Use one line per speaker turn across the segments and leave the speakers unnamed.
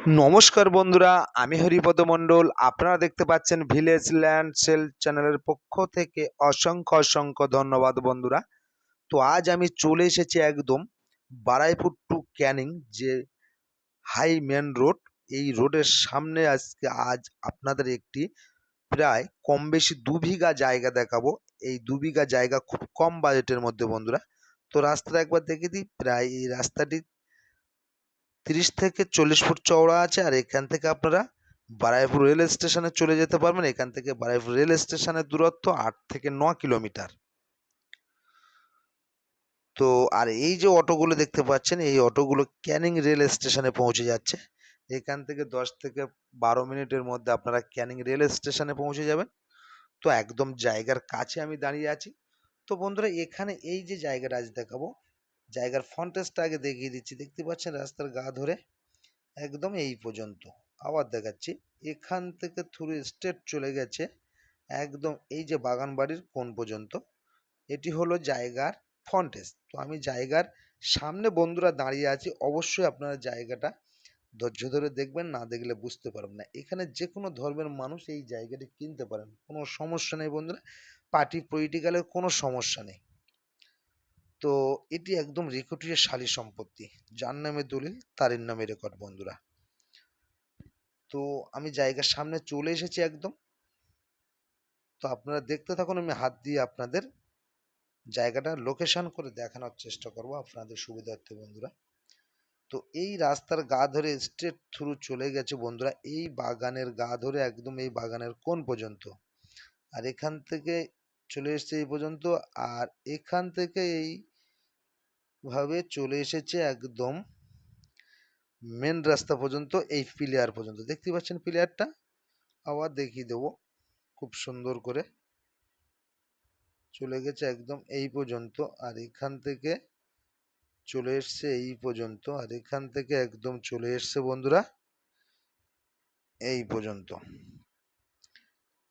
নমস্কার বন্ধুরা, আমি হরিপদ মণ্ডল। আপনারা দেখতে পাচ্ছেন ভিলেজ ল্যান্ড সেল চ্যানেলের পক্ষ থেকে অসংখ্য অসংখ্য ধন্যবাদ বন্ধুরা। তো আজ আমি চলে এসেছি একদম বারাইপুর টু ক্যানিং যে হাই মেন রোড এই রোডের সামনে আজকে, আজ আপনাদের একটি প্রায় কম বেশি দু বিঘা জায়গা দেখাবো। এই দু বিঘা জায়গা খুব কম বাজেটের মধ্যে বন্ধুরা। তো রাস্তাটা একবার দেখে দিই। প্রায় এই রাস্তাটি তিরিশ থেকে চল্লিশ ফুট চওড়া আছে আর এখান থেকে আপনারা বারাইপুর রেল স্টেশনে চলে যেতে পারবেন। এখান থেকে বারাইপুর রেল স্টেশনের দূরত্ব আট থেকে ন কিলোমিটার। তো আর এই যে অটোগুলো দেখতে পাচ্ছেন, এই অটোগুলো ক্যানিং রেল স্টেশনে পৌঁছে যাচ্ছে। এখান থেকে দশ থেকে বারো মিনিটের মধ্যে আপনারা ক্যানিং রেল স্টেশনে পৌঁছে যাবেন। তো একদম জায়গার কাছে আমি দাঁড়িয়ে আছি। তো বন্ধুরা, এখানে এই যে জায়গাটা আজ দেখাবো জায়গার ফন্টেজটা আগে দেখিয়ে দিচ্ছি। দেখতে পাচ্ছেন রাস্তার গা ধরে একদম এই পর্যন্ত। আবার দেখাচ্ছি, এখান থেকে থ্রু স্টেট চলে গেছে একদম এই যে বাগান বাড়ির কোন পর্যন্ত। এটি হলো জায়গার ফন্টেজ তো আমি জায়গার সামনে বন্ধুরা দাঁড়িয়ে আছি, অবশ্যই আপনারা জায়গাটা ধৈর্য ধরে দেখবেন, না দেখলে বুঝতে পারবেন না। এখানে যে কোনো ধর্মের মানুষ এই জায়গাটি কিনতে পারেন, কোনো সমস্যা নেই বন্ধুরা। পার্টি পলিটিক্যালের কোনো সমস্যা নেই। তো এটি একদম রেকর্ডীয় শালী সম্পত্তি। যার নামে দলিল, তারের নামে রেকর্ড বন্ধুরা। তো আমি জায়গার সামনে চলে এসেছি একদম। তো আপনারা দেখতে থাকুন, আমি হাত দিয়ে আপনাদের জায়গাটা লোকেশন করে দেখানোর চেষ্টা করব আপনাদের সুবিধার্থে, বন্ধুরা। তো এই রাস্তার গা ধরে স্ট্রেট থ্রু চলে গেছে, বন্ধুরা। এই বাগানের গা ধরে, একদম এই বাগানের কোন পর্যন্ত। আর এখান থেকে চলে এসছে এই পর্যন্ত। আর এখান থেকে এই ভাবে চলে এসেছে একদম মেন রাস্তা পর্যন্ত, এই প্লেয়ার পর্যন্ত। দেখতে পাচ্ছেন প্লেয়ারটা আবার দেখিয়ে দেবো। খুব সুন্দর করে চলে গেছে একদম এই পর্যন্ত। আর এখান থেকে চলে এসছে এই পর্যন্ত। আর এখান থেকে একদম চলে এসছে বন্ধুরা, এই পর্যন্ত।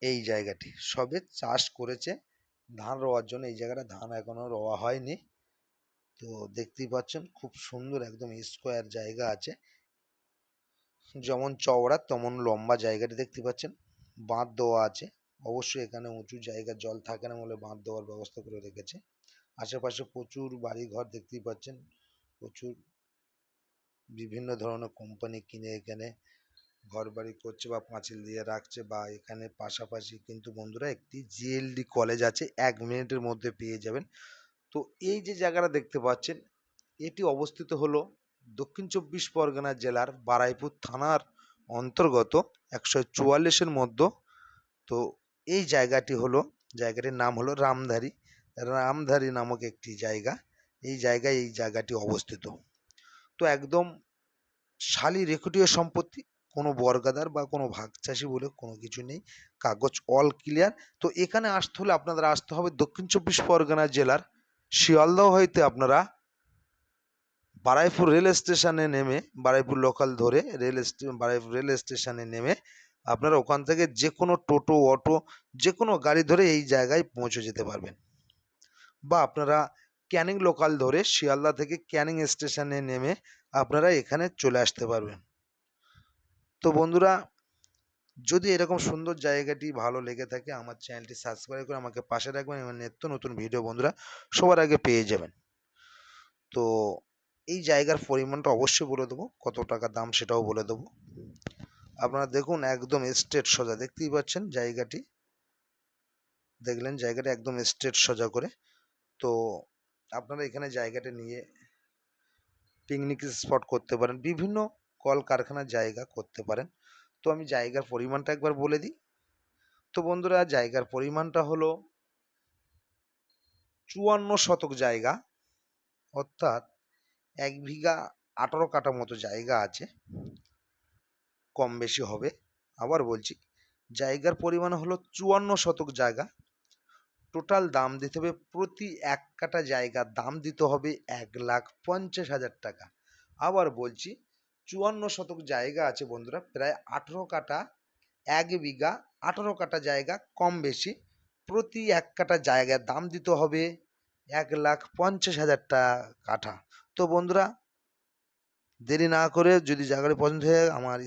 এই জায়গাটি। সবে চাষ করেছে। ধান রোয়ার জন্য এই জায়গাটা ধান এখনও রোয়া হয়নি। তো দেখতেই পাচ্ছেন খুব সুন্দর একদম স্কোয়ার জায়গা আছে। যেমন চওড়া তেমন লম্বা জায়গাটি দেখতে পাচ্ছেন। বাঁধ দেওয়া আছে। অবশ্যই এখানে উঁচু জায়গা জল থাকে না বলে বাঁধ দেওয়ার ব্যবস্থা করে রেখেছে। আশেপাশে প্রচুর বাড়ি ঘর দেখতেই পাচ্ছেন। প্রচুর বিভিন্ন ধরনের কোম্পানি কিনে এখানে ঘর বাড়ি করছে বা পাঁচিল দিয়ে রাখছে বা এখানে পাশাপাশি কিন্তু বন্ধুরা একটি জিএলডি কলেজ আছে। এক মিনিটের মধ্যে পেয়ে যাবেন। তো এই যে জায়গাটা দেখতে পাচ্ছেন, এটি অবস্থিত হলো দক্ষিণ চব্বিশ পরগনা জেলার বারাইপুর থানার অন্তর্গত একশো চুয়াল্লিশের মধ্যে। তো এই জায়গাটি হলো, জায়গাটির নাম হলো রামধারী। রামধারী নামক একটি জায়গা। এই জায়গায় এই জায়গাটি অবস্থিত। তো একদম শালি রেকর্ডীয় সম্পত্তি, কোনো বর্গাদার বা কোনো ভাগচাষি বলে কোনো কিছু নেই, কাগজ অল ক্লিয়ার তো এখানে আসতে হলে আপনাদের আসতে হবে দক্ষিণ চব্বিশ পরগনা জেলার শিয়ালদহ হইতে আপনারা বারাইপুর রেল স্টেশনে নেমে, বারাইপুর লোকাল ধরে রেল বারাইপুর রেল স্টেশনে নেমে আপনারা ওখান থেকে যে কোনো টোটো, অটো যে কোনো গাড়ি ধরে এই জায়গায় পৌঁছে যেতে পারবেন। বা আপনারা ক্যানিং লোকাল ধরে শিয়ালদা থেকে ক্যানিং স্টেশনে নেমে আপনারা এখানে চলে আসতে পারবেন। তো বন্ধুরা যদি এরকম সুন্দর জায়গাটি ভালো লেগে থাকে, আমার চ্যানেলটি সাবস্ক্রাইব করে আমাকে পাশে রাখবেন এবং নিত্য নতুন ভিডিও বন্ধুরা সবার আগে পেয়ে যাবেন। তো এই জায়গার পরিমাণটা অবশ্যই বলে দেবো, কত টাকা দাম সেটাও বলে দেবো। আপনারা দেখুন একদম স্ট্রেট সোজা, দেখতেই পাচ্ছেন জায়গাটি? দেখলেন জায়গাটা একদম স্ট্রেট সোজা করে। তো আপনারা এখানে জায়গাটা নিয়ে পিকনিক স্পট করতে পারেন, বিভিন্ন কলকারখানার জায়গা করতে পারেন। তো আমি জায়গার পরিমাণটা একবার বলে দিই। তো বন্ধুরা, জায়গার পরিমাণটা হলো চুয়ান্ন শতক জায়গা, অর্থাৎ এক বিঘা আঠারো কাটা মতো জায়গা আছে। কম বেশি হবে। আবার বলছি, জায়গার পরিমাণ হলো চুয়ান্ন শতক জায়গা। টোটাল দাম দিতে হবে প্রতি এক কাটা জায়গার দাম দিতে হবে এক লাখ পঞ্চাশ হাজার টাকা। আবার বলছি চুয়ান্ন শতক জায়গা আছে বন্ধুরা, প্রায় আঠেরো কাটা এক বিঘা, আঠেরো কাটা জায়গা কম বেশি, প্রতি এক কাটা জায়গার দাম দিতে হবে এক লাখ পঞ্চাশ হাজার টাকা কাঠা। তো বন্ধুরা, দেরি না করে যদি জায়গাটা পছন্দ হয়ে আমার